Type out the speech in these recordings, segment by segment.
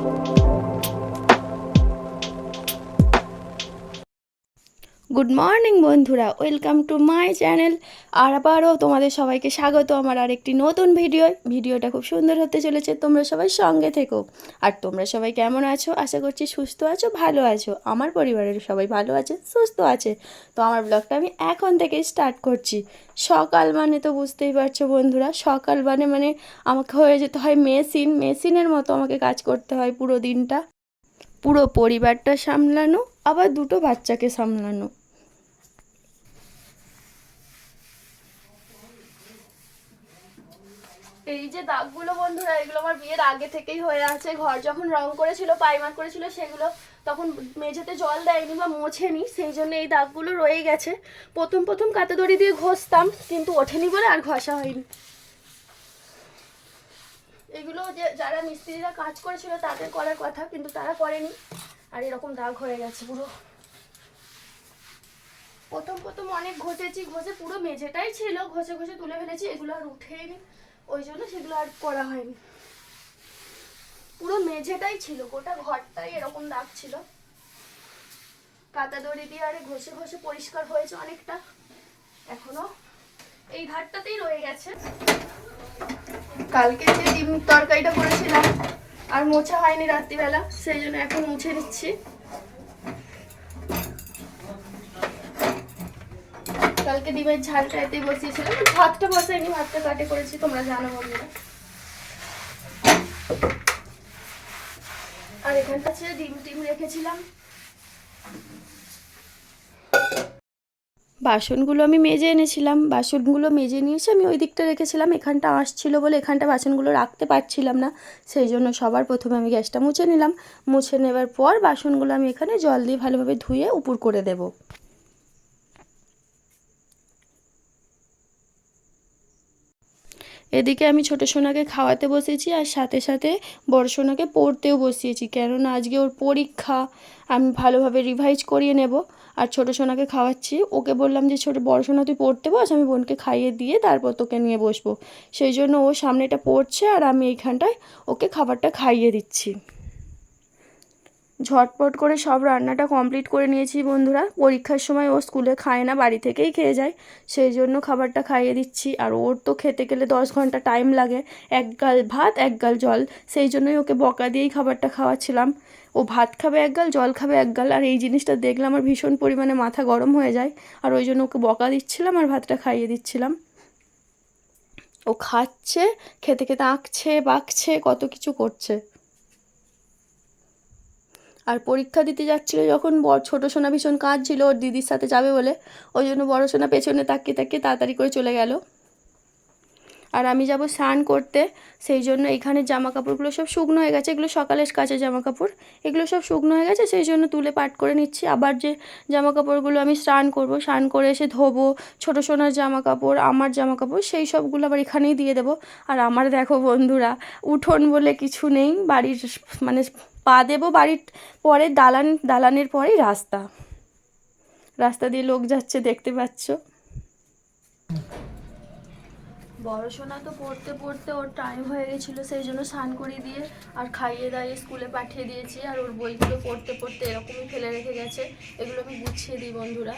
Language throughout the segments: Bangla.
Música গুড মর্নিং বন্ধুরা, ওয়েলকাম টু মাই চ্যানেল। আর আবারও তোমাদের সবাইকে স্বাগত আমার আরেকটি নতুন ভিডিও। ভিডিওটা খুব সুন্দর হতে চলেছে, তোমরা সবাই সঙ্গে থেকো। আর তোমরা সবাই কেমন আছো? আশা করছি সুস্থ আছো, ভালো আছো। আমার পরিবারের সবাই ভালো আছে, সুস্থ আছে। তো আমার ব্লগটা আমি এখন থেকে স্টার্ট করছি। সকাল মানে তো বুঝতেই পারছ বন্ধুরা, সকাল মানে মানে আমাকে হয়ে যেতে হয় মেশিন। মেশিনের মতো আমাকে কাজ করতে হয় পুরো দিনটা। পুরো পরিবারটা সামলানো, আবার দুটো বাচ্চাকে সামলানো। এই যে দাগগুলো বন্ধুরা, এগুলো আমার বিয়ের আগে থেকেই হয়ে আছে। ঘর যখন রং করেছিল, পাইমার করেছিল, সেগুলো তখন মেঝেতে জল দেয়নি বা মোছেনি, সেই জন্য এই দাগগুলো রয়ে গেছে। প্রথম প্রথম কাতে দড়ি দিয়ে ঘষতাম, কিন্তু ওঠেনি বলে আর ঘষা হয়নি। এগুলো যে যারা মিস্ত্রিরা কাজ করেছিল, তাদের করার কথা, কিন্তু তারা করেনি। আর এরকম দাগ হয়ে গেছে পুরো। প্রথম প্রথম অনেক ঘষেছি, ঘষে পুরো মেঝেটাই ছিল, ঘষে ঘষে তুলে ফেলেছি, এগুলো আর উঠেইনি ওই জন্য সেগুলো আর করা হয়নি। পুরো মেঝেটাই ছিল, গোটা ঘরটাই এরকম দাগ ছিল। কাতা দড়ি দিয়ে আরে ঘষে ঘষে পরিষ্কার হয়েছে অনেকটা। এখনও এই ধারটাতেই রয়ে গেছে। কালকে যে ডিম তরকারিটা করেছিলাম, আর মোছা হয়নি রাত্রিবেলা, সেই জন্য এখন মুছে নিচ্ছি। কালকে ডিমের ঝালটা এতে বসিয়েছিলাম। ভাতটা বসাইনি, ভাতটা কাটে করেছি, তোমরা জানো বন্ধুরা। আর এখানটা ছিল ডিম টিম রেখেছিলাম। বাসনগুলো আমি মেজে এনেছিলাম। বাসনগুলো মেজে নিয়ে এসে আমি ওই দিকটা রেখেছিলাম। এখানটা আসছিল বলে এখানটা বাসনগুলো রাখতে পারছিলাম না, সেই জন্য সবার প্রথমে আমি গ্যাসটা মুছে নিলাম। মুছে নেবার পর বাসনগুলো আমি এখানে জল দিয়ে ভালোভাবে ধুয়ে উপর করে দেবো। এদিকে আমি ছোটো সোনাকে খাওয়াতে বসেছি আর সাথে সাথে বড় সোনাকে পড়তেও বসিয়েছি। কেননা আজকে ওর পরীক্ষা, আমি ভালোভাবে রিভাইজ করিয়ে নেব। আর ছোটো সোনাকে খাওয়াচ্ছি। ওকে বললাম যে, ছোটো, বড় সোনা, তুই পড়তে বস, আমি বোনকে খাইয়ে দিয়ে তারপর তোকে নিয়ে বসবো। সেই জন্য ও সামনেটা পড়ছে আর আমি এইখানটায় ওকে খাবারটা খাইয়ে দিচ্ছি। ঝটপট করে সব রান্নাটা কমপ্লিট করে নিয়েছি বন্ধুরা। পরীক্ষার সময় ও স্কুলে খায় না, বাড়ি থেকেই খেয়ে যায়। সেই জন্য খাবারটা খাইয়ে দিচ্ছি। আর ওর তো খেতে গেলে দশ ঘণ্টা টাইম লাগে, এক গাল ভাত, এক গাল জল। সেই জন্যই ওকে বকা দিয়েই খাবারটা খাওয়াচ্ছিলাম। ও ভাত খাবে এক গাল, জল খাবে এক গাল। আর এই জিনিসটা দেখলে আমার ভীষণ পরিমাণে মাথা গরম হয়ে যায়। আর ওই জন্য ওকে বকা দিচ্ছিলাম আর ভাতটা খাইয়ে দিচ্ছিলাম। ও খাচ্ছে, খেতে খেতে আঁকছে, বাঁকছে, কত কিছু করছে। আর পরীক্ষা দিতে যাচ্ছিল যখন ছোটো সোনা ভীষণ কাজ ছিল ওর দিদির সাথে যাবে বলে। ওই জন্য বড়ো সোনা পেছনে তাকিয়ে তাকিয়ে তাড়াতাড়ি করে চলে গেল। আর আমি যাব স্নান করতে, সেই জন্য এখানে জামা কাপড়গুলো সব শুকনো হয়ে গেছে। এগুলো সকালের কাছে জামা কাপড় এগুলো সব শুকনো হয়ে গেছে, সেই জন্য তুলে পাট করে নিচ্ছি। আবার যে জামা কাপড়গুলো আমি স্নান করব, স্নান করে এসে ধোবো, ছোটো সোনার জামা কাপড় আমার জামা কাপড় সেই সবগুলো আবার এখানেই দিয়ে দেবো। আর আমার দেখো বন্ধুরা, উঠোন বলে কিছু নেই, বাড়ির মানে দেবো বাড়ির পরে, দালান, দালানের পরেই রাস্তা। রাস্তা দিয়ে লোক যাচ্ছে, দেখতে পাচ্ছ। বড় সোনা তো পড়তে পড়তে ওর টাইম হয়ে গেছিল, সেই জন্য স্নান করিয়ে দিয়ে আর খাইয়ে দাইয়ে স্কুলে পাঠিয়ে দিয়েছি। আর ওর বইগুলো পড়তে পড়তে এরকমই ফেলে রেখে গেছে। এগুলো আমি গুছিয়ে দিই বন্ধুরা।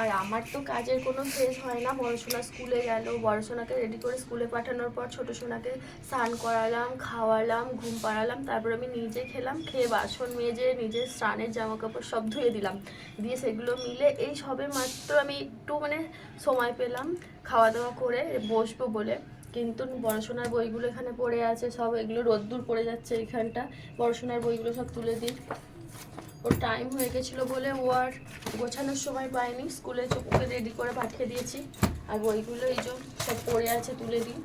আর আমার তো কাজের কোনো শেষ হয় না। বড় সোনা স্কুলে গেল বড় সোনাকে রেডি করে স্কুলে পাঠানোর পর ছোটো সোনাকে স্নান করালাম, খাওয়ালাম, ঘুম পাড়ালাম, তারপর আমি নিজে খেলাম, খেয়ে বাসন মেজে নিজের স্নানের জামা কাপড় সব ধুয়ে দিলাম। দিয়ে সেগুলো মিলে এই সবে মাত্র আমি একটু মানে সময় পেলাম খাওয়া দাওয়া করে বসবো বলে। কিন্তু বড়শোনার বইগুলো এখানে পড়ে আছে, সব এগুলো রোদ্দুর পড়ে যাচ্ছে এখানটা। বড়শোনার বইগুলো সব তুলে দিই। ওর টাইম হয়ে গেছিল বলে ও আর গোছানোর সময় পায়নি। স্কুলে চোখকে রেডি করে পাঠিয়ে দিয়েছি। আর বইগুলো এই জন্য সব পড়ে আছে, তুলে দিই।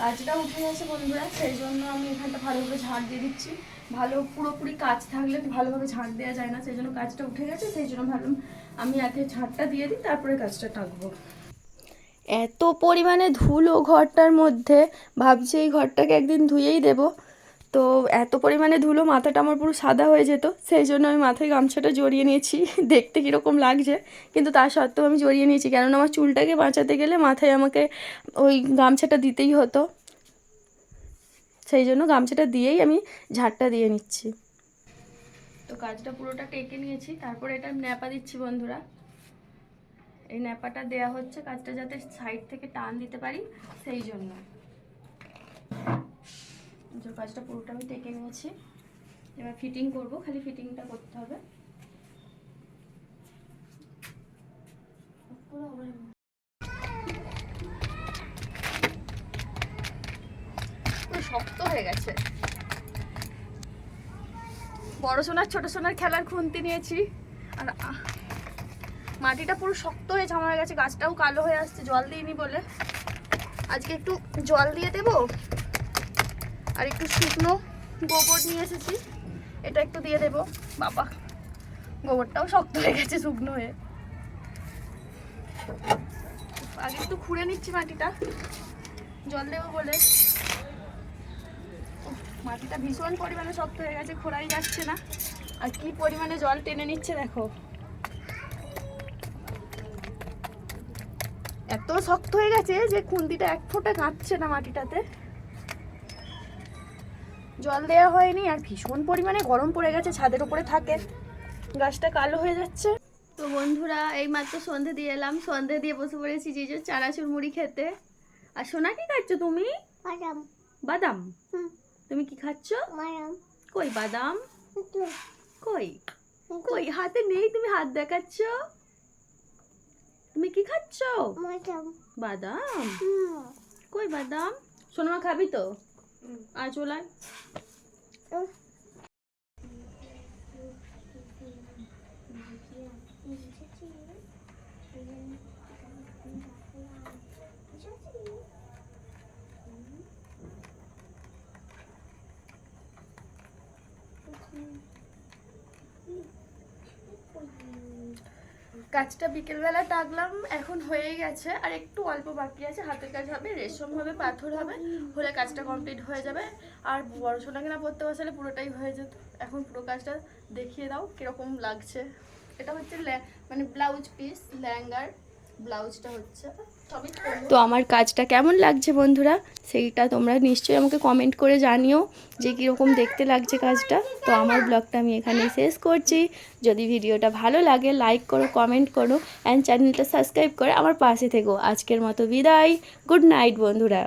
কাজটা উঠে গেছে বন্ধুরা, সেই জন্য আমি এখানটা ভালোভাবে ঝাড় দিয়ে দিচ্ছি। ভালো পুরোপুরি কাজ থাকলে ভালোভাবে ঝাঁট দেওয়া যায় না, সেই জন্য কাজটা উঠে গেছে, সেই জন্য ভাবলাম আমি আগে ঝাড়টা দিয়ে দিই, তারপরে কাজটা টাকবো এত পরিমাণে ধুলো ঘরটার মধ্যে, ভাবছি এই ঘরটাকে একদিন ধুয়েই দেব। তো এত পরিমাণে ধুলো, মাথাটা আমার পুরো সাদা হয়ে যেত। সেই জন্য আমি মাথায় গামছাটা জড়িয়ে নিয়েছি। দেখতে কীরকম লাগছে। কিন্তু তা সত্ত্বেও আমি জড়িয়ে নিয়েছি। কেননা আমার চুলটাকে বাঁচাতে গেলে মাথায় আমাকে ওই গামছাটা দিতেই হতো। সেই জন্য গামছাটা দিয়েই আমি ঝাড়টা দিয়ে নিচ্ছি। তো কাজটা পুরোটা টেকে নিয়েছি। তারপরে এটা ন্যাপা দিচ্ছি বন্ধুরা। এই ন্যাপাটা দেয়া হচ্ছে। কাজটা যাতে সাইড থেকে টান দিতে পারি, সেই জন্য। যে কাজটা পুরোটা আমি টেকে নিয়েছি। এবার ফিটিং করব, খালি ফিটিংটা করতে হবে। শক্ত হয়ে গেছে। বড় সোনার, ছোট সোনার খেলার খুন্তি নিয়েছি। আর মাটিটা পুরো শক্ত হয়ে জমা হয়ে গেছে, গাছটাও কালো হয়ে আসছে, জল দিইনি বলে। আজকে একটু জল দিয়ে দেব? আর একটু শুকনো গোবর নিয়ে এসেছি। এটা একটু দিয়ে দেব। বাবা, গোবরটাও শক্ত হয়ে গেছে, শুকনো হয়ে। আগে একটু খুঁড়ে নিচ্ছি মাটিটা। জল দেবো বলে। মাটিটা ভীষণ পরিমাণে শক্ত হয়ে গেছে, খোঁড়াই যাচ্ছে না। আর কি পরিমাণে জল টেনে নিচ্ছে দেখো। এত শক্ত হয়ে গেছে যে খুন্তিটা এক ফোঁটা কাঁপছে না মাটিটাতে। জল দেওয়া হয়নি আর ভীষণ পরিমাণে গরম পড়ে গেছে ছাদের উপরে থাকে। গাছটা কালো হয়ে যাচ্ছে। তো বন্ধুরা এই মাত্র সন্ধে দিয়ে এলাম। সন্ধে দিয়ে বসে পড়েছি যে চানাচুর মুড়ি খেতে। আর সোনা কি খাচ্ছ তুমি? ম্যাডাম বাদাম? তুমি কি খাচ্ছ? কই বাদাম? কই? কই? হাতে নেই তুমি হাত দেখাচ্ছ? তুমি কি খাচ্ছ? বাদাম। কই বাদাম? সোনামা খাবি তো? আর চলায় কাজটা বিকেলবেলা টাকলাম এখন হয়ে গেছে। আর একটু অল্প বাকি আছে, হাতের কাজ হবে, রেশম হবে, পাথর হবে, হলে কাজটা কমপ্লিট হয়ে যাবে। আর পড়াশোনা কিনা পড়তে বসালে পুরোটাই হয়ে যেত। এখন পুরো কাজটা দেখিয়ে দাও, কীরকম লাগছে। এটা হচ্ছে মানে ব্লাউজ পিস ল্যাঙ্গার ব্লাউজটা হচ্ছে। তো আমার কাজটা কেমন লাগছে বন্ধুরা? সেইটা তোমরা নিশ্চয়ই আমাকে কমেন্ট করে জানিও যে কীরকম দেখতে লাগছে কাজটা। তো আমার ব্লগটা আমি এখানে শেষ করছি। যদি ভিডিওটা ভালো লাগে লাইক করো কমেন্ট করো অ্যান্ড চ্যানেলটা সাবস্ক্রাইব করে আমার পাশে থেকো। আজকের মতো বিদায়। গুড নাইট বন্ধুরা।